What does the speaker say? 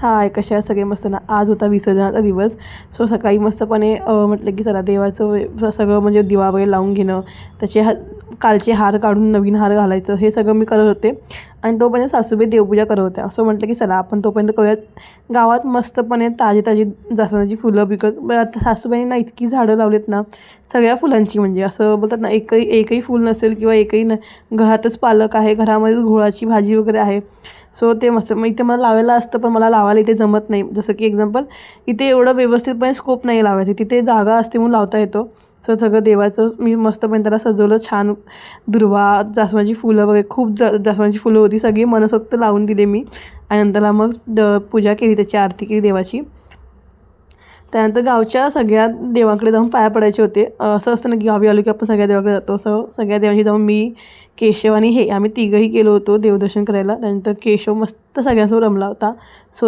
हाय कशा आहे सगळे मस्त ना? आज होता विसर्जनाचा दिवस. सो सकाळी मस्तपणे म्हटलं की चला देवाचं सगळं म्हणजे दिवा वगैरे लावून घेणं. त्याचे हा कालचे हार काढून नवीन हार घालायचं हे सगळं मी करत होते. आणि तोपर्यंत सासूबाई देवपूजा करत होत्या. असं म्हटलं की चला आपण तोपर्यंत करूयात. गावात मस्तपणे ताजी ताजी जास्वंदाची फुलं पिकत बरं आता सासूबाईंना इतकी झाडं लावलीत ना सगळ्या फुलांची म्हणजे असं बोलतात ना एकही एकही फुल नसेल किंवा एकही न घरातच पालक आहे घरामध्ये घोळाची भाजी वगैरे आहे. सो ते मस्त मग इथे मला लावायला असतं पण मला लावायला इथे जमत नाही. जसं की एक्झाम्पल इथे एवढं व्यवस्थितपणे स्कोप नाही लावायचं. तिथे जागा असते म्हणून लावता येतो. सो सगळं देवाचं मी मस्तपणे त्याला सजवलं छान दुर्वा जास्वाची फुलं वगैरे खूप जा जास्वाची फुलं होती सगळी मनसोक्त लावून दिले मी. आणि नंतरला मग द पूजा केली त्याची आरती केली देवाची. त्यानंतर गावच्या सगळ्या देवांकडे जाऊन पाया पडायचे होते. असं असतं ना की गावी आलो की आपण सगळ्या देवाकडे जातो. असं सगळ्या देवांशी जाऊन मी केशव आणि हे आम्ही तिघंही गेलो होतो देवदर्शन करायला. त्यानंतर केशव मस्त सगळ्यांसोबत रमला होता. सो